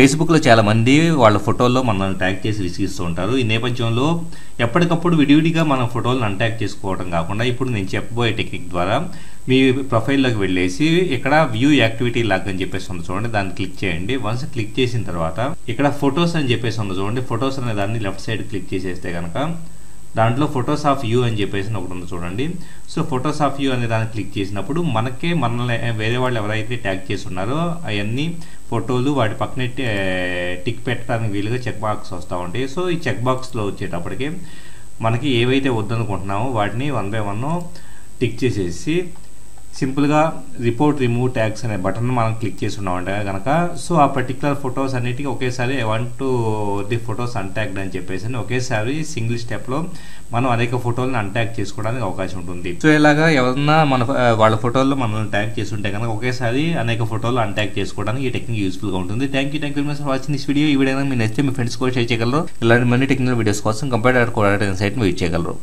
ఫేస్బుక్లో చాలామంది వాళ్ళ ఫోటోల్లో మనల్ని ట్యాగ్ చేసి విసిగిస్తూ ఉంటారు. ఈ నేపథ్యంలో ఎప్పటికప్పుడు విడివిడిగా మన ఫోటోలను అన్ట్యాగ్ చేసుకోవడం కాకుండా ఇప్పుడు నేను చెప్పబోయే టెక్నిక్ ద్వారా మీ ప్రొఫైల్లోకి వెళ్ళేసి ఇక్కడ వ్యూ యాక్టివిటీ లాగ్ అని చెప్పేసి ఉంది చూడండి. దాన్ని క్లిక్ చేయండి. వన్స్ క్లిక్ చేసిన తర్వాత ఇక్కడ ఫొటోస్ అని చెప్పేసి ఉంది చూడండి. ఫొటోస్ అనే దాన్ని లెఫ్ట్ సైడ్ క్లిక్ చేసేస్తే కనుక దాంట్లో ఫొటోస్ ఆఫ్ యూ అని చెప్పేసి ఒకటి ఉంది చూడండి. సో ఫొటోస్ ఆఫ్ యూ అనే దాన్ని క్లిక్ చేసినప్పుడు మనకే మనల్ని వేరే వాళ్ళు ఎవరైతే ట్యాగ్ చేసి ఉన్నారో అవన్నీ ఫోటోలు వాటి పక్కనే టిక్ పెట్టడానికి వీలుగా చెక్ బాక్స్ వస్తూ ఉంటాయి. సో ఈ చెక్ బాక్స్లో వచ్చేటప్పటికి మనకి ఏవైతే వద్దనుకుంటున్నామో వాటిని వన్ బై వన్ టిక్ చేసేసి సింపుల్గా రిపోర్ట్ రిమూవ్ ట్యాగ్స్ అనే బటన్ మనం క్లిక్ చేసి ఉన్నామంటే కనుక సో ఆ పర్టికులర్ ఫొటోస్ అన్నిటికీ ఒకేసారి one to the photos untagged అని చెప్పేసి ఒకేసారి సింగిల్ స్టెప్లో మనం అనేక ఫోటోలను అన్ట్యాగ్ చేసుకోవడానికి అవకాశం ఉంటుంది. సో ఇలాగా ఎవరన్నా మన వాళ్ళ ఫోటోల్లో మనల్ని ట్యాగ్ చేస్తుంటే కనుక ఒకేసారి అనేక ఫోటోలు అన్ట్యాగ్ చేసుకోవడానికి ఈ టెక్నిక్ యూస్ఫుల్గా ఉంటుంది. Thank you thank you for watching this video ఈ వీడియో మీ నచ్చితే మీ ఫ్రెండ్స్ కూడా షేర్ చేయగలరు. ఇలాంటి మనీ టెక్నికల్ వీడియోస్ కోసం కంప్యూటర్ కోఆర్డినేటర్ సైట్ని వెయిట్ చేయగలరు.